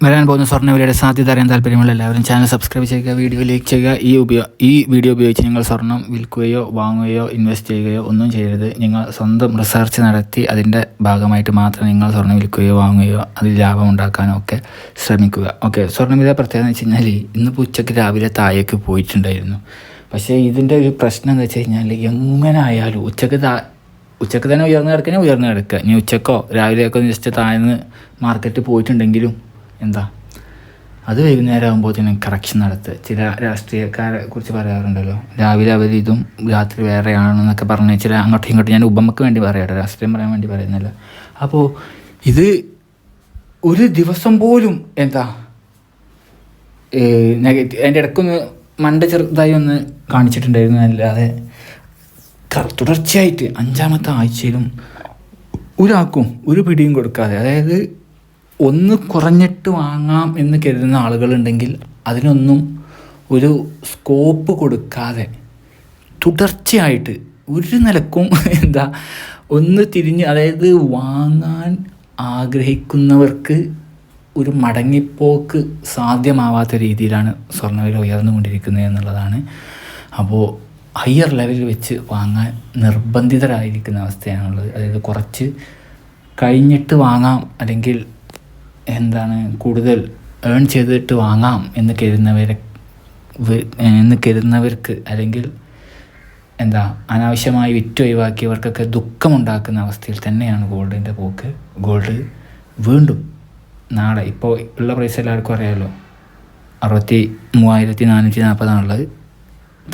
വരാൻ പോകുന്ന സ്വർണവിലയുടെ സാധ്യത അറിയാൻ താല്പര്യമുള്ള എല്ലാവരും ചാനൽ സബ്സ്ക്രൈബ് ചെയ്യുക വീഡിയോ ലൈക്ക് ചെയ്യുക. ഈ ഉപയോ ഈ വീഡിയോ ഉപയോഗിച്ച് നിങ്ങൾ സ്വർണം വിൽക്കുകയോ വാങ്ങുകയോ ഇൻവെസ്റ്റ് ചെയ്യുകയോ ഒന്നും ചെയ്യരുത്. നിങ്ങൾ സ്വന്തം റിസർച്ച് നടത്തി അതിന്റെ ഭാഗമായിട്ട് മാത്രം നിങ്ങൾ സ്വർണം വിൽക്കുകയോ വാങ്ങുകയോ അതിൽ ലാഭം ഉണ്ടാക്കാനോ ഒക്കെ ശ്രമിക്കുക. ഓക്കെ സ്വർണവില പ്രത്യേകത എന്ന് വെച്ച് കഴിഞ്ഞാൽ ഇന്നിപ്പോൾ ഉച്ചയ്ക്ക് രാവിലെ താഴേക്ക് പോയിട്ടുണ്ടായിരുന്നു. പക്ഷേ ഇതിന്റെ ഒരു പ്രശ്നം എന്ന് വെച്ച് കഴിഞ്ഞാൽ എങ്ങനെ ആയാലും ഉച്ചയ്ക്ക് താ ഉച്ചയ്ക്ക് തന്നെ ഉയർന്നു കിടക്കണേ ഉയർന്നു കിടക്കുക. ഇനി ഉച്ചക്കോ രാവിലെയൊക്കെ ജസ്റ്റ് താഴ്ന്ന് മാർക്കറ്റ് പോയിട്ടുണ്ടെങ്കിലും എന്താ? അത് വൈകുന്നേരം ആകുമ്പോഴത്തേനും കറക്ഷൻ നടത്ത്. ചില രാഷ്ട്രീയക്കാരെ കുറിച്ച് പറയാറുണ്ടല്ലോ. രാവിലെ അവർ ഇതും രാത്രി വേറെയാണെന്നൊക്കെ പറഞ്ഞ് ചില അങ്ങോട്ടും ഇങ്ങോട്ടും ഞാൻ ഉപമക്ക് വേണ്ടി പറയാട്ടോ രാഷ്ട്രീയം പറയാൻ വേണ്ടി പറയുന്നില്ല അപ്പോൾ ഇത് ഒരു ദിവസം പോലും എന്താ? നെഗറ്റീവ് അതിന്റെ ഇടയ്ക്കൊന്ന് മണ്ട ചെറുതായി ഒന്ന് കാണിച്ചിട്ടുണ്ടായിരുന്നു അല്ലാതെ തുടർച്ചയായിട്ട് അഞ്ചാമത്തെ ആഴ്ചയിലും ഒരാൾക്കും ഒരു പിടിയും കൊടുക്കാതെ അതായത് ഒന്ന് കുറഞ്ഞിട്ട് വാങ്ങാം എന്ന് കരുതുന്ന ആളുകളുണ്ടെങ്കിൽ അതിനൊന്നും ഒരു സ്കോപ്പ് കൊടുക്കാതെ തുടർച്ചയായിട്ട് ഒരു നിലക്കും എന്താ ഒന്ന് തിരിഞ്ഞ് അതായത് വാങ്ങാൻ ആഗ്രഹിക്കുന്നവർക്ക് ഒരു മടങ്ങിപ്പോക്ക് സാധ്യമാവാത്ത രീതിയിലാണ് സ്വർണവില ഉയർന്നുകൊണ്ടിരിക്കുന്നത് എന്നുള്ളതാണ്. അപ്പോൾ ഹയർ ലെവലിൽ വെച്ച് വാങ്ങാൻ നിർബന്ധിതരായിരിക്കുന്ന അവസ്ഥയാണുള്ളത്. അതായത് കുറച്ച് കഴിഞ്ഞിട്ട് വാങ്ങാം അല്ലെങ്കിൽ എന്താണ് കൂടുതൽ ഏൺ ചെയ്തിട്ട് വാങ്ങാം എന്ന് കരുതുന്നവരെ എന്ന് കരുതുന്നവർക്ക് അല്ലെങ്കിൽ എന്താ അനാവശ്യമായി വിറ്റ് ഒഴിവാക്കിയവർക്കൊക്കെ ദുഃഖമുണ്ടാക്കുന്ന അവസ്ഥയിൽ തന്നെയാണ് ഗോൾഡിന്റെ പോക്ക്. ഗോൾഡ് വീണ്ടും നാളെ ഇപ്പോൾ ഉള്ള പ്രൈസ് എല്ലാവർക്കും അറിയാമല്ലോ അറുപത്തി മൂവായിരത്തി നാനൂറ്റി നാൽപ്പതാണുള്ളത്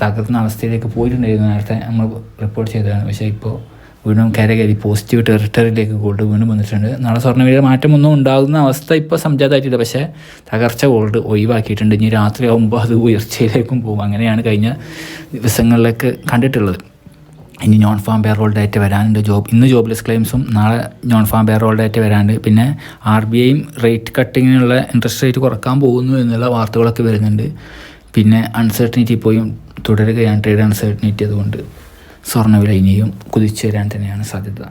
തകർന്ന അവസ്ഥയിലേക്ക് പോയിട്ടുണ്ടായിരുന്നു. നേരത്തെ നമ്മൾ റിപ്പോർട്ട് ചെയ്തതാണ്. പക്ഷേ ഇപ്പോൾ വീണ്ടും കരകയറി പോസിറ്റീവ് ടെറിട്ടറിയിലേക്ക് ഗോൾഡ് വീണ്ടും വന്നിട്ടുണ്ട്. നാളെ സ്വർണവില മാറ്റമൊന്നും ഉണ്ടാകുന്ന അവസ്ഥ ഇപ്പോൾ സംജാതായിട്ടില്ല പക്ഷേ തകർച്ച ഗോൾഡ് ഒഴിവാക്കിയിട്ടുണ്ട്. ഇനി രാത്രി ആകുമ്പോൾ അത് ഉയർച്ചയിലേക്കും പോകും. അങ്ങനെയാണ് കഴിഞ്ഞ ദിവസങ്ങളിലേക്ക് കണ്ടിട്ടുള്ളത്. ഇനി നോൺ ഫാം പേറോൾ ഡേറ്റ് വരാനുണ്ട്. ജോബ് ഇന്ന് ജോബ്ലെസ് ക്ലെയിംസും നാളെ നോൺ ഫാം പേറോൾ ഡേറ്റ് വരാനുണ്ട്. പിന്നെ ആർ ബി ഐയും റേറ്റ് കട്ടിങ്ങിനുള്ള ഇൻട്രസ്റ്റ് റേറ്റ് കുറയ്ക്കാൻ പോകുന്നു എന്നുള്ള വാർത്തകളൊക്കെ വരുന്നുണ്ട്. പിന്നെ അൺസർട്ടനിറ്റി പോയും തുടരുകയാണ്. ട്രേഡ് അൺസർട്ടനിറ്റി അതുകൊണ്ട്. സ്വർണവില ഇനിയും കുതിച്ചു വരാൻ തന്നെയാണ് സാധ്യത.